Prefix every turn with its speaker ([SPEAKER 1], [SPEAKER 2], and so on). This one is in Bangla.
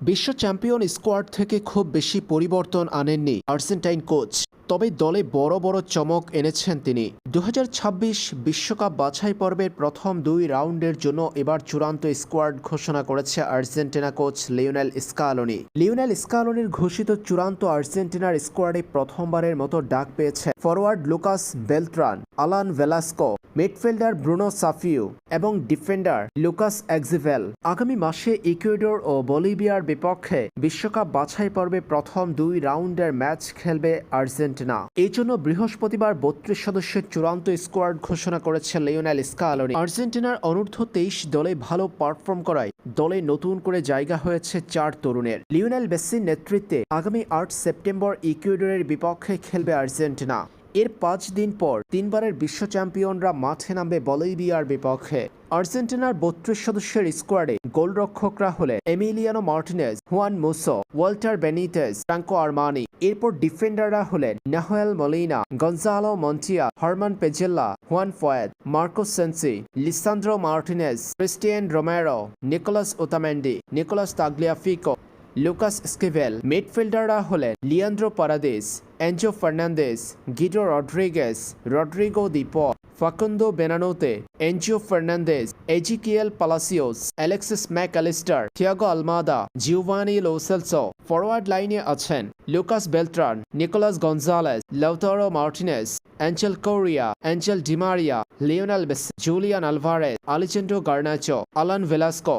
[SPEAKER 1] বিশ্ব চ্যাম্পিয়ন স্কোয়াড থেকে খুব বেশি পরিবর্তন আনেননি আর্জেন্টাইন কোচ। তবে দলে বড় বড় চমক এনেছেন তিনি। দু বিশ্বকাপ বাছাই পর্বের প্রথম দুই রাউন্ডের জন্য এবার চূড়ান্ত স্কোয়াড ঘোষণা করেছে Argentina coach Lionel Scaloni. Lionel স্কালোনির ঘোষিত চূড়ান্ত আর্জেন্টিনার স্কোয়াডে প্রথমবারের মতো ডাক পেয়েছে forward Lucas Beltran Alan Velasco, midfielder Bruno সাফিউ এবং ডিফেন্ডার লুকাস এক্সিভেল আগামী মাসে ইকুয়েডর ও বলিভিয়ার বিপক্ষে বিশ্বকাপ বাছাই পর্বে প্রথম দুই রাউন্ডের ম্যাচ খেলবে আর্জেন্টিনা। এই জন্য বৃহস্পতিবার বত্রিশ সদস্যের চূড়ান্ত স্কোয়াড ঘোষণা করেছে লিওনেল স্কালোনি। আর্জেন্টিনার অনূর্ধ্ব তেইশ দলে ভালো পারফর্ম করায় দলে নতুন করে জায়গা হয়েছে চার তরুণের। লিওনেল বেসির নেতৃত্বে আগামী আট সেপ্টেম্বর ইকুয়েডরের বিপক্ষে খেলবে আর্জেন্টিনা। এর পাঁচ দিন পর তিনবারের বিশ্ব চ্যাম্পিয়নরা মাঠে নামবে বলিভিয়ার বিপক্ষে। আর্জেন্টিনার বত্রিশ সদস্যের স্কোয়াডে গোলরক্ষকরা হলেন Emiliano Martinez, Juan Musso, Walter Benitez, Franco Armani. এরপর ডিফেন্ডাররা হলেন Nahuel Molina Gonzalo Montiel, German Pezzella, Juan Foyth, Marco Senesi, Lisandro Martinez, Cristian Romero, Nicolas Otamendi, Nicolas Tagliafico, Lucas Esquivel. মিডফিল্ডাররা হলেন Leandro Paredes Enzo Fernandez, Guido Rodriguez, Rodrigo De Paul. Facundo Buonanotte Enzo Fernandez, Exequiel Palacios, Alexis Mac Allister Thiago Almada, Giovani Lo Celso forward লাইনে আছেন Lucas Beltran, Nicolas Gonzalez Lautaro Martinez Angel Correa Angel Di Maria, Lionel base Julian Alvarez Alejandro Garnacho, Alan Velasco.